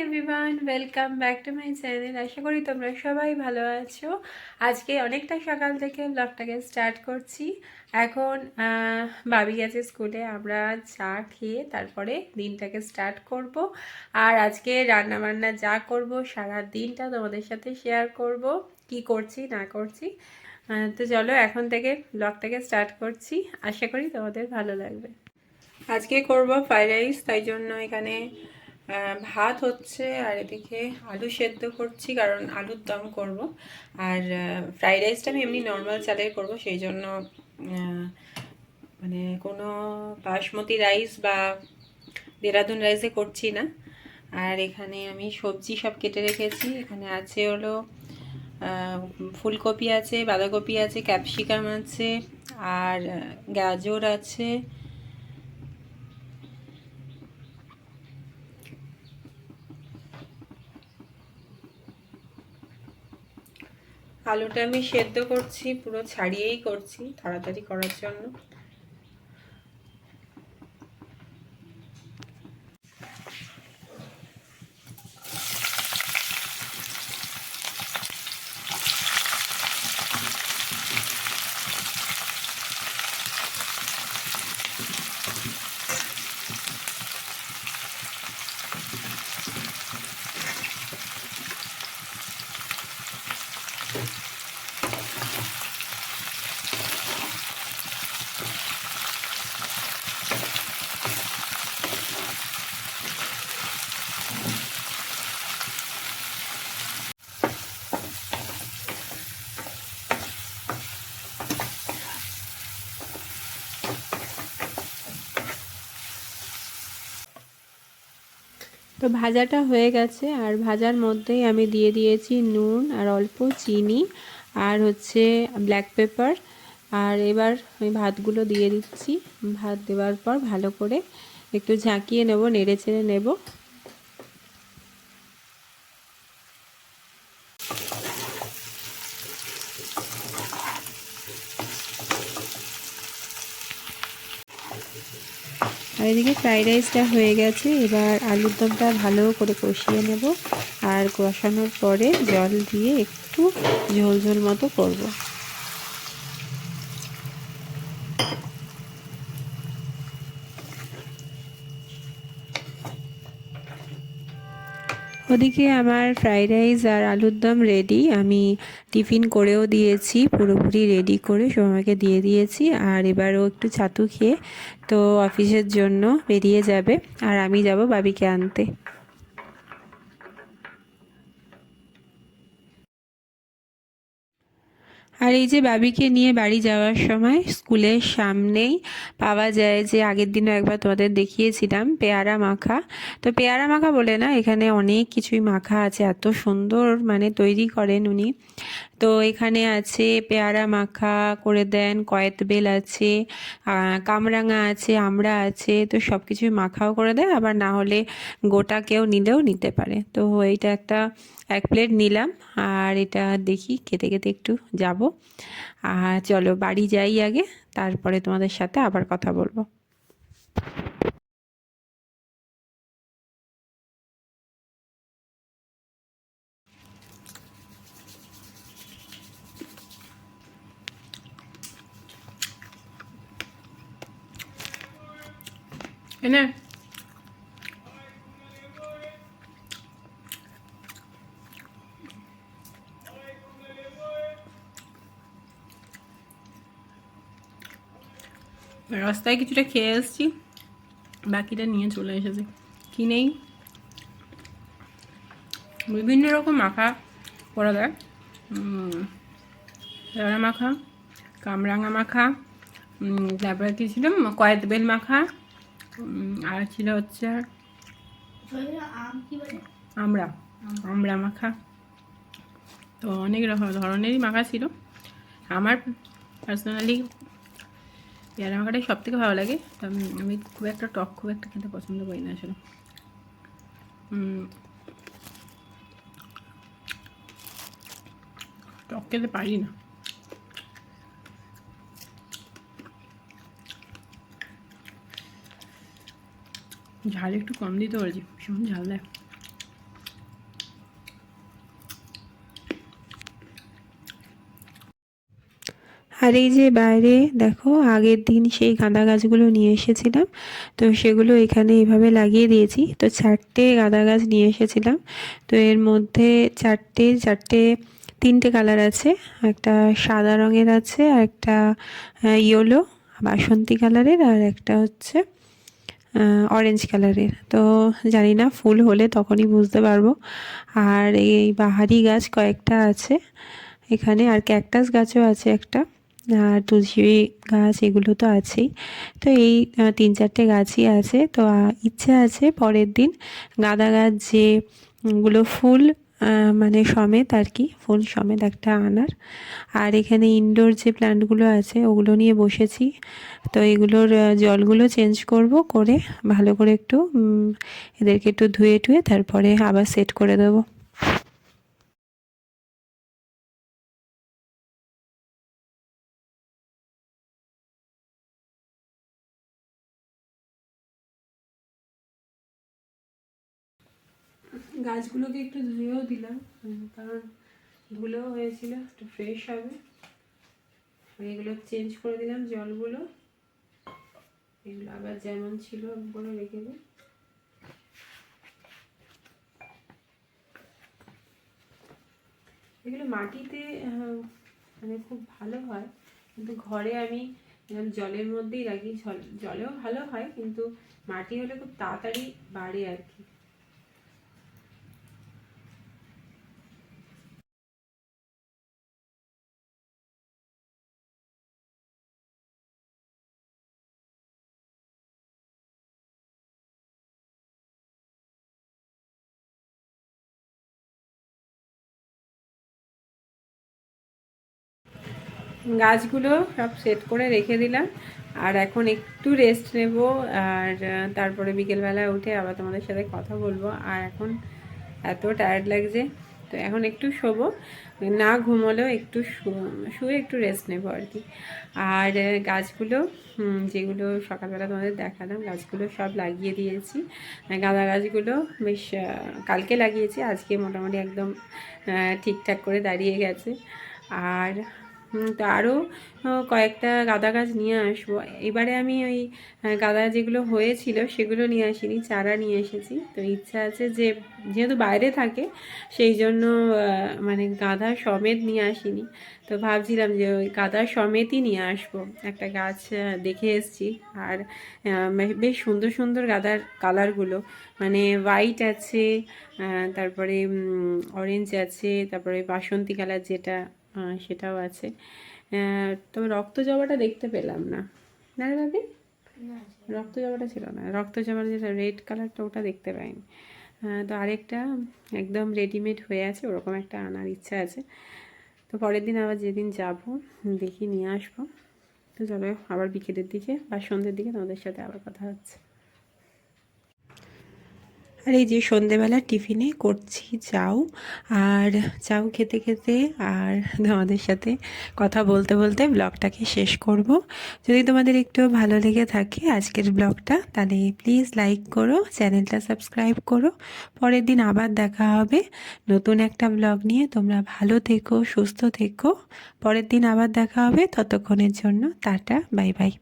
Everyone welcome back to my channel আশা করি তোমরা সবাই ভালো আছো। আজকে অনেকটা সকাল থেকে ব্লগটাকে স্টার্ট করছি। এখন বাবি গেছে স্কুলে আমরা চা খেয়ে তারপরে দিনটাকে স্টার্ট করব। আর আজকে রান্না বান্না যা করব, সারা দিনটা তোমাদের সাথে শেয়ার করব। কি করছি, না করছি তো চলো এখন থেকে ব্লগটাকে স্টার্ট করছি। আশা করি তোমাদের ভালো লাগবে। আজকে করব ফ্রাইড রাইস তাই জন্য এখানে ভাত হচ্ছে আর এদিকে আলু সেদ্ধ করছি, কারণ আলুর দম করব। আর ফ্রাইড রাইসটা আমি এমনি নর্মাল চালের করব, সেই জন্য মানে কোনো বাসমতি রাইস বা দেরাদুন রাইসে করছি না। আর এখানে আমি সবজি সব কেটে রেখেছি। এখানে আছে হলো ফুলকপি আছে, বাঁধাকপি আছে, ক্যাপসিকাম আছে, আর গাজর আছে আলুটা আমি সেদ্ধ করছি পুরো ছাড়িয়েই করছি তাড়াতাড়ি করার জন্য। তো ভাজাটা হয়ে গেছে আর ভাজার মধ্যেই আমি দিয়ে দিয়েছি নুন আর অল্প চিনি আর হচ্ছে ব্ল্যাক পেপার আর এবার আমি ভাতগুলো দিয়ে দিচ্ছি। ভাত দেওয়ার পর ভালো করে একটু ঝাঁকিয়ে নেব, নেড়ে চেড়ে নেব। আর এদিকে ফ্রাইড রাইসটা হয়ে গেছে। এবার আলুর দমটা ভালো করে কষিয়ে নেব। আর কষানোর পরে জল দিয়ে একটু ঝোল ঝোল মতো করব। ওদিকে আমার ফ্রাইড রাইস আর আলুর দম রেডি আমি টিফিন করেও দিয়েছি, পুরোপুরি রেডি করে সময়কে দিয়ে দিয়েছি। আর এবারও একটু ছাতু খেয়ে তো অফিসের জন্য বেরিয়ে যাবে। আর আমি যাব বাবিকে আনতে। আর এই যে বাবিকে নিয়ে বাড়ি যাওয়ার সময় স্কুলের সামনেই পাওয়া যায় যে আগের দিনও একবার তোমাদের দেখিয়েছিলাম, পেয়ারা মাখা। তো পেয়ারা মাখা বলে না, এখানে অনেক কিছুই মাখা আছে, এত সুন্দর মানে তৈরি করেন উনি। তো এখানে আছে, পেয়ারা মাখা করে দেন, কয়েত বেল আছে কামরাঙা আছে, আমড়া আছে, তো সব কিছুই মাখাও করে দেয় আবার না হলে গোটা কেউ নিলেও নিতে পারে। তো এইটা একটা, এক প্লেট নিলাম, আর এটা দেখি খেতে খেতে একটু যাব। আর চলো বাড়ি যাই আগে, তারপরে তোমাদের সাথে আবার কথা বলব। এনে। রাস্তায় কিছুটা খেয়ে এসেছি বাকিটা নিয়ে চলে এসেছি। কি নেই? বিভিন্ন রকম মাখা করা পেয়ারা মাখা, কামরাঙা মাখা তারপরে কি ছিল? কয়েত বেল মাখা আর ছিল হচ্ছে আমরা আমরা মাখা। তো অনেক রকম ধরনেরই মাখা ছিল। আমার পার্সোনালি পেয়ারা মাখাটাই সব থেকে ভালো লাগে। আমি খুব একটা টক খুব একটা খেতে পছন্দ করি না আসলে। টক খেতে পারি না। ঝাল একটু কম দিতে পারছি ভীষণ ঝাল দেয়। আর এই যে বাইরে, দেখো, আগের দিন সেই গাঁদা গাছগুলো নিয়ে এসেছিলাম। তো সেগুলো এখানে এভাবে লাগিয়ে দিয়েছি। তো চারটে গাঁদা গাছ নিয়ে এসেছিলাম। তো এর মধ্যে চারটে চারটে, তিনটে কালার আছে। একটা সাদা রঙের আছে আর একটা ইয়েলো, বাসন্তী কালারের। আর একটা হচ্ছে অরেঞ্জ কালারের তো জানি না, ফুল হলে তখনই বুঝতে পারব। আর এই বাহারি গাছ কয়েকটা আছে এখানে, আর ক্যাকটাস গাছও আছে একটা। আর তুলসী গাছ, এগুলো তো আছেই। তো এই তিন চারটে গাছই আছে। তো ইচ্ছে আছে পরের দিন গাঁদা গাছ যেগুলো ফুল মানে সমেত আর কি, ফুল সমেত একটা আনার। আর এখানে ইনডোর যে প্ল্যান্টগুলো আছে, ওগুলো নিয়ে বসেছি। তো এগুলোর জলগুলো চেঞ্জ করব করে ভালো করে একটু এদেরকে একটু ধুয়ে টুয়ে তারপরে আবার সেট করে দেবো। গাছগুলোকে একটু ধুয়েও দিলাম। কারণ ধুলেও হয়েছিল, একটু ফ্রেশ হবে। এগুলো চেঞ্জ করে দিলাম জলগুলো। এগুলো আবার যেমন ছিল করে রেখে দিই। এগুলো মাটিতে মানে খুব ভালো হয়। কিন্তু ঘরে আমি জলের মধ্যেই রাখি জলেও ভালো হয়, কিন্তু মাটি হলে খুব তাড়াতাড়ি বাড়ে আর কি। গাছগুলো সব সেট করে রেখে দিলাম। আর এখন একটু রেস্ট নেব, আর তারপরে বিকেলবেলা উঠে আবার তোমাদের সাথে কথা বলব। আর এখন এত টায়ার্ড লাগছে, তো এখন একটু শোবো। না ঘুমোলেও একটু শুয়ে একটু রেস্ট নেব আর কি। আর গাছগুলো যেগুলো সকালবেলা তোমাদের দেখালাম, গাছগুলো সব লাগিয়ে দিয়েছি। গাঁদা গাছগুলো বেশ কালকে লাগিয়েছি, আজকে মোটামুটি একদম ঠিকঠাক করে দাঁড়িয়ে গেছে। আর তো আরও কয়েকটা গাঁদা গাছ নিয়ে আসব। এবারে আমি ওই গাঁদা যেগুলো হয়েছিল সেগুলো নিয়ে আসিনি, চারা নিয়ে এসেছি। তো ইচ্ছা আছে যে, যেহেতু বাইরে থাকে, সেই জন্য মানে গাঁদা সমেত নিয়ে আসিনি। তো ভাবছিলাম যে ওই গাঁদা সমেতই নিয়ে আসব। একটা গাছ দেখে এসছি। আর বেশ সুন্দর সুন্দর গাঁদার কালারগুলো। মানে হোয়াইট আছে তারপরে অরেঞ্জ আছে, তারপরে বাসন্তী কালার যেটা সেটাও আছে। তবে রক্ত জবাটা দেখতে পেলাম না। না রে ভাবি? রক্ত জবাটা ছিল না। রক্ত জবার যেটা রেড কালারটা ওটা দেখতে পাইনি। তো আরেকটা একদম রেডিমেড হয়ে আছে ওরকম একটা আনার ইচ্ছা আছে। তো পরের দিন আবার যেদিন যাব দেখি নিয়ে আসব। তো চলো আবার বিকেলের দিকে বা সন্ধ্যের দিকে তোমাদের সাথে আবার কথা হচ্ছে। আর এই যে সন্ধেবেলা টিফিনে করছি চাউ আর চাউ খেতে খেতে আর তোমাদের সাথে কথা বলতে বলতে ব্লগটাকে শেষ করব। যদি তোমাদের একটু ভালো লেগে থাকে আজকের ব্লগটা, তাহলে প্লিজ লাইক করো, চ্যানেলটা সাবস্ক্রাইব করো। পরের দিন আবার দেখা হবে নতুন একটা ব্লগ নিয়ে। তোমরা ভালো থেকো, সুস্থ থেকো। পরের দিন আবার দেখা হবে ততক্ষণের জন্য। টাটা, বাই বাই।